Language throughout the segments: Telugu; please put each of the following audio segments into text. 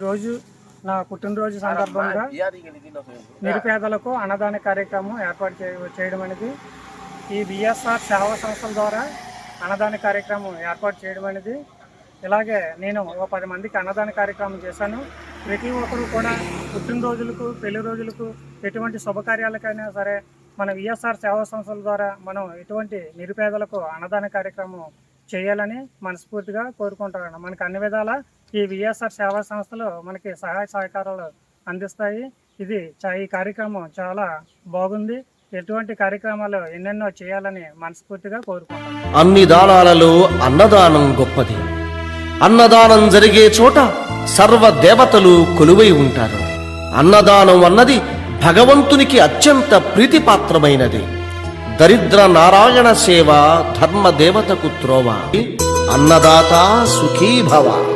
రోజు నా పుట్టినరోజు సందర్భంగా నిరుపేదలకు అన్నదాన కార్యక్రమం ఏర్పాటు చేయ- చేయడం అనేది ఈ బిఎస్ఆర్ సేవా సంస్థల ద్వారా అన్నదాన కార్యక్రమం ఏర్పాటు చేయడం అనేది ఇలాగే నేను ఒక పది మందికి అన్నదాన కార్యక్రమం చేశాను. ప్రతి ఒక్కరు కూడా పుట్టినరోజులకు పెళ్ళి రోజులకు ఎటువంటి శుభకార్యాలకైనా సరే మన విఎస్ఆర్ సేవా సంస్థల ద్వారా మనం ఎటువంటి నిరుపేదలకు అన్నదాన కార్యక్రమం చేయాలని మనస్ఫూర్తిగా కోరుకుంటున్నాను. మనకి అన్ని విధాల ఈ విఎస్ఆర్ సేవా సంస్థలు మనకి సహాయ సహకారాలు అందిస్తాయి. ఇది ఈ కార్యక్రమం చాలా బాగుంది. ఎటువంటి కార్యక్రమాలు ఎన్నెన్నో చేయాలని మనస్ఫూర్తిగా కోరుకుంటున్నాను అన్ని దానాలలో అన్నదానం గొప్పది. అన్నదానం జరిగే చోట సర్వ దేవతలు కొలువై ఉంటారు. అన్నదానం అన్నది భగవంతునికి అత్యంత ప్రీతిపాత్రమైనది. దరిద్ర నారాయణ సేవ ధర్మ దేవతకు త్రోవ. అన్నదాత సుఖీభవ.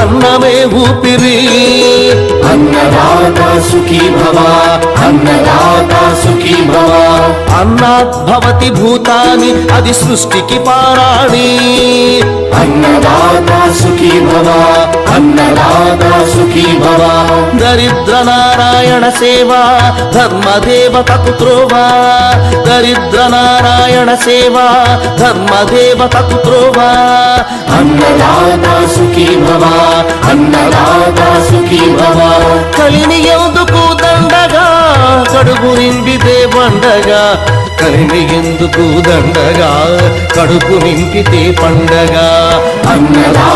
అన్నమే ఊపిరి. అన్నదాత సుఖీ భవ అన్నదాత సుఖీ భవ. అన్నాత్ భవతి భూతాని అది సృష్టికి పారాణి. అన్నదాత సుఖీ భవ అన్నదాత సుఖీ భవ. దరిద్ర నారాయణ సేవ ధర్మదేవతకు త్రోవా దరిద్ర నారాయణ సేవ ధర్మదేవతకు త్రోవా అన్నదాత సుఖీ భవ అన్నదాత సుఖీ భవ. కలిని ఎందుకు దండగా కడుపు నింపితే పండగా కలిని ఎందుకు దండగా కడుపు నింపితే పండగ. అన్నదాత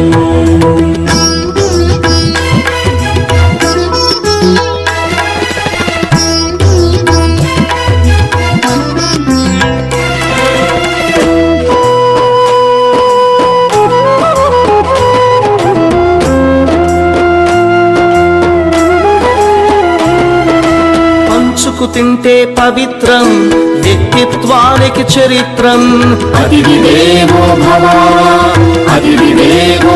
తింటే పవిత్రం వ్యక్తిత్వానికి చరిత్రం. అతిథి దేవో భవ అతిథి దేవో